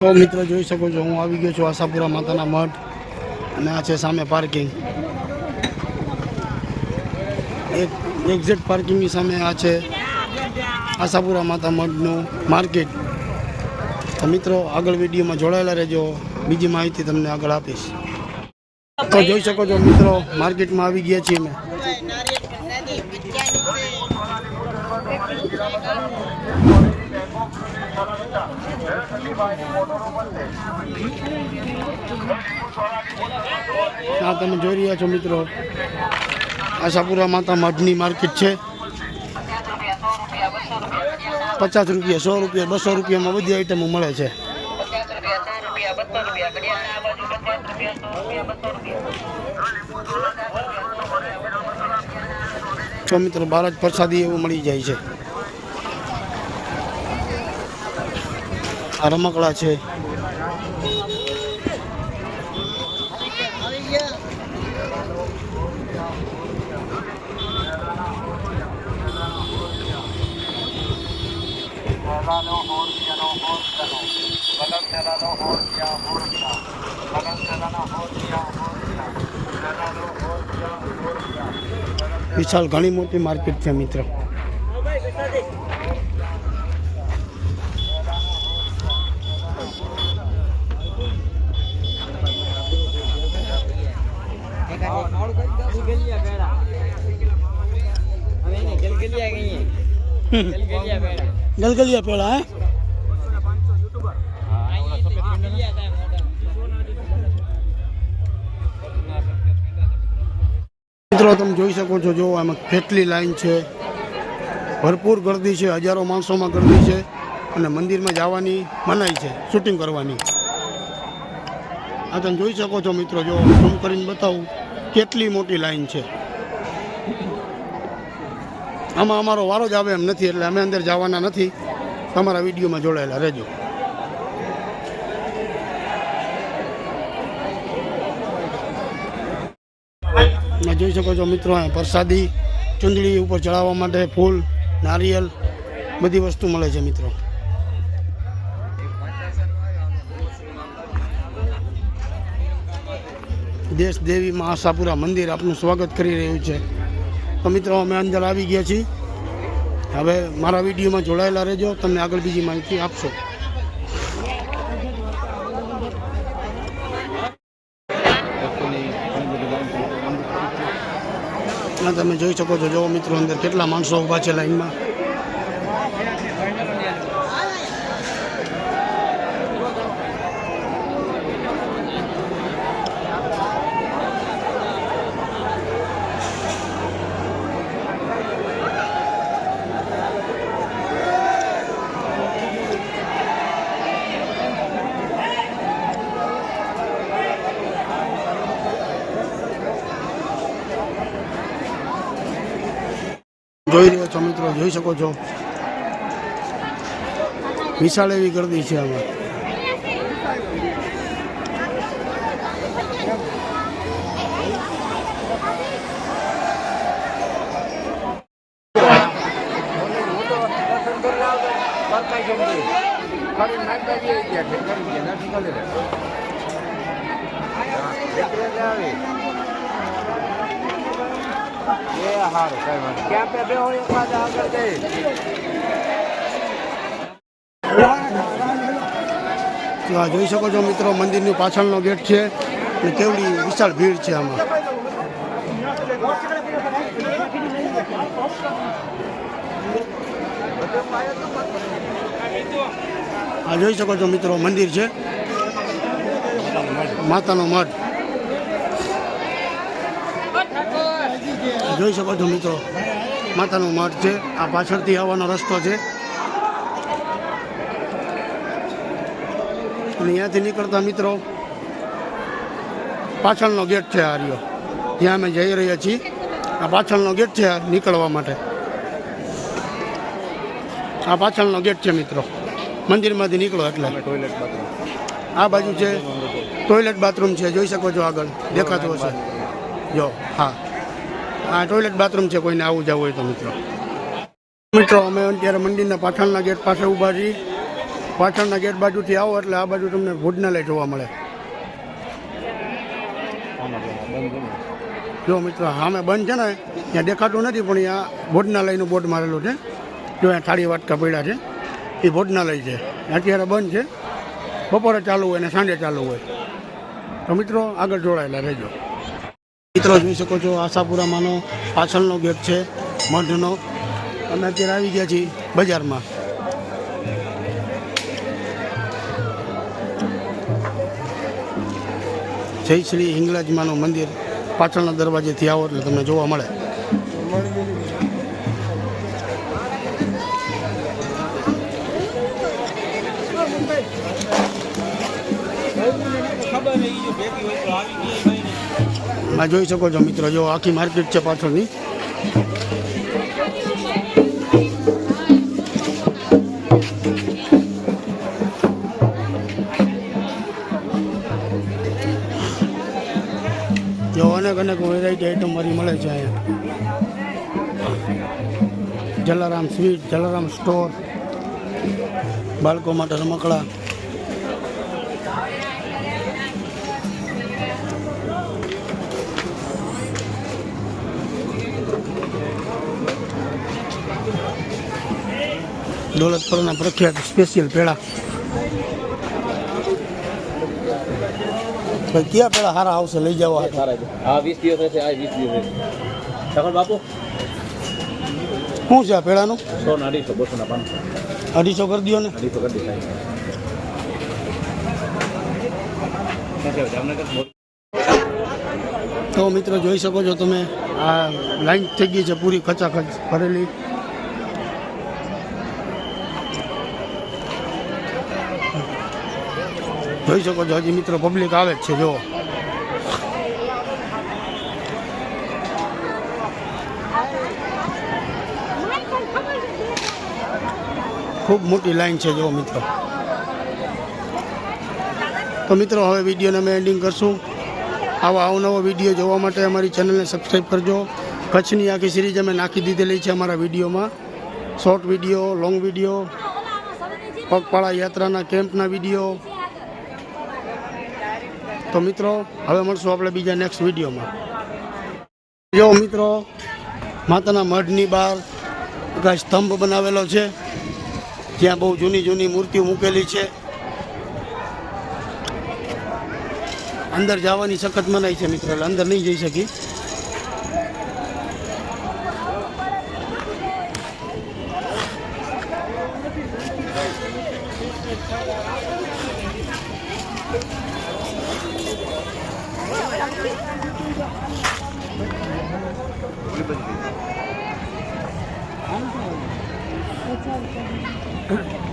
તો મિત્રો જોઈ શકો છો, હું આવી ગયો છું આશાપુરા માતાના મઠ અને આ છે સામે પાર્કિંગ એક એક્ઝેક્ટ પાર્કિંગની સામે આ છે આશાપુરા માતા મઠનું માર્કેટ તો મિત્રો, આગળ વિડીયોમાં જોડાયેલા રહેજો. બીજી માહિતી તમને આગળ આપીશ. તો જોઈ શકો છો મિત્રો માર્કેટમાં આવી ગયા છીએ અમે. આ તમે જોઈ રહ્યા છો મિત્રો, આશાપુરા માતા મઢની માર્કેટ છે. પચાસ રૂપિયા, સો રૂપિયા, બસો રૂપિયામાં બધી આઈટમો મળે છે. તો મિત્રો બહાર જ પ્રસાદી એવું મળી જાય છે. આ રમકડા છે. વિશાલ ઘણી મોટી માર્કેટ છે મિત્ર. ગલગલિયા પેલા, હે? મિત્રો, તમે જોઈ શકો છો, જો આમાં કેટલી લાઈન છે. ભરપૂર ગર્દી છે, હજારો માણસોમાં ગર્દી છે અને મંદિરમાં જવાની મનાઈ છે, શૂટિંગ કરવાની. આ તમે જોઈ શકો છો, મિત્રો, જો ઝૂમ કરીને બતાવું. કેટલી મોટી લાઈન છે? આમાં અમારો વારો જ આવે એમ નથી, એટલે અમે અંદર જવાના નથી. તમારા વિડીયોમાં જોડાયેલા રહેજો. જોઈ શકો છો મિત્રો પ્રસાદી ચુંદડી ઉપર ચડાવવા માટે ફૂલ, નારિયેલ, બધી વસ્તુ મળે છે મિત્રો. દેશ દેવી માં આશાપુરા મંદિર આપનું સ્વાગત કરી રહ્યું છે. તો મિત્રો, અમે અંદર આવી ગયા છીએ. હવે મારા વિડીયોમાં જોડાયેલા રહેજો. તમને આગળ બીજી માહિતી આપશો. તમે જોઈ શકો છો. જો મિત્રો, અંદર કેટલા માણસો ઊભા છે લાઈનમાં. જોઈ રહ્યો છો મિત્રો જોઈ શકો છો. વિશાળ એવી ગરદી છે આમાં. જઈ શકો છો મિત્રો મંદિરની પાછળનો ગેટ છે અને કેવડી વિશાળ ભીડ છે આમાં. જોઈ શકો છો મિત્રો, મંદિર છે. માતાનો મઠ જોઈ શકો છો મિત્રો. માતાનું મઠ છે, આ પાછળથી આવવાનો રસ્તો છે. અહીંયાથી નીકળતા મિત્રો, પાછળનો ગેટ છે આ રહ્યો. જ્યાં અમે જઈ રહ્યા છીએ, આ પાછળનો ગેટ છે નીકળવા માટે. આ પાછળનો ગેટ છે મિત્રો. મંદિરમાંથી નીકળો એટલે. આ બાજુ છે ટોયલેટ બાથરૂમ છે. જોઈ શકો છો આગળ. દેખાતું હશે. જો, હા. આ ટોયલેટ બાથરૂમ છે, કોઈને આવું જવું હોય તો મિત્રો. મિત્રો, અમે અત્યારે મંદિરના પાછળના ગેટ પાસે ઊભા છીએ. પાછળના ગેટ બાજુથી આવો, એટલે આ બાજુ તમને ભોજનાલય જોવા મળે. જો મિત્રો, સામે બંધ છે ને, ત્યાં દેખાતું નથી, પણ ત્યાં ભોજનાલયનું બોર્ડ મારેલું છે. જો અહીંયા થાળી વાટકા પડ્યા છે. એ ભોજનાલય છે. અત્યારે બંધ છે. બપોરે ચાલુ હોય અને સાંજે ચાલુ હોય. તો મિત્રો, આગળ જોડાયેલા રહેજો. મિત્રો જોઈ શકો છો આશાપુરામાંનો પાછળનો ગેટ છે, મઢનો. અમે અત્યારે આવી ગયા છીએ બજારમાં. જય શ્રી હિંગલાજમાનું મંદિર, પાછળના દરવાજેથી આવો એટલે તમને જોવા મળે. આ જોઈ શકો છો મિત્રો, જો આખી માર્કેટ છે પાછળની. જો અનેક અનેક વેરાયટી આઈટમ મારી મળે છે અહીંયા. જલારામ સ્વીટ, જલારામ સ્ટોર, બાળકો માટે રમકડા. દોલતપુરના પ્રખ્યાત સ્પેશિયલ પેડા. ભાઈ કયા પેડા સારા આવશે? લઈ જવા હા વીસ દિવસ રહેશે આ વીસ દિવસ રહેશે. બાપુ? શું છે આ પેડાનું? સો ને અઢીસો બસો ના પાંચસો. અઢીસો કરી દો ને. અઢીસો કરી જામનગર? તો મિત્રો જોઈ શકો છો તમે આ લાઈન થઈ ગઈ છે પૂરી ખચાખચ ભરેલી. જોઈ શકો છો, હજી મિત્રો પબ્લિક આવે જ છે જો ખૂબ મોટી લાઈન છે જો મિત્રો. તો મિત્રો, હવે વિડીયોને અમે એન્ડિંગ કરશું. આવા અવનવો વીડિયો જોવા માટે અમારી ચેનલને સબસ્ક્રાઈબ કરજો. કચ્છની આખી સિરીઝ અમે નાખી દીધેલી છે અમારા વિડીયોમાં. શોર્ટ વીડિયો લોંગ વીડિયો પગપાળા યાત્રાના કેમ્પના વીડિયો તો મિત્રો, હવે મળશું આપણે બીજા નેક્સ્ટ વિડીયોમાં જો મિત્રો, માતાના મઢની બહાર કાંઈ સ્તંભ બનાવેલો છે ત્યાં બહુ જૂની જૂની મૂર્તિઓ મૂકેલી છે અંદર જવાની સખત મનાય છે મિત્રો, એટલે અંદર નહીં જઈ શકી Thank you. Thank you.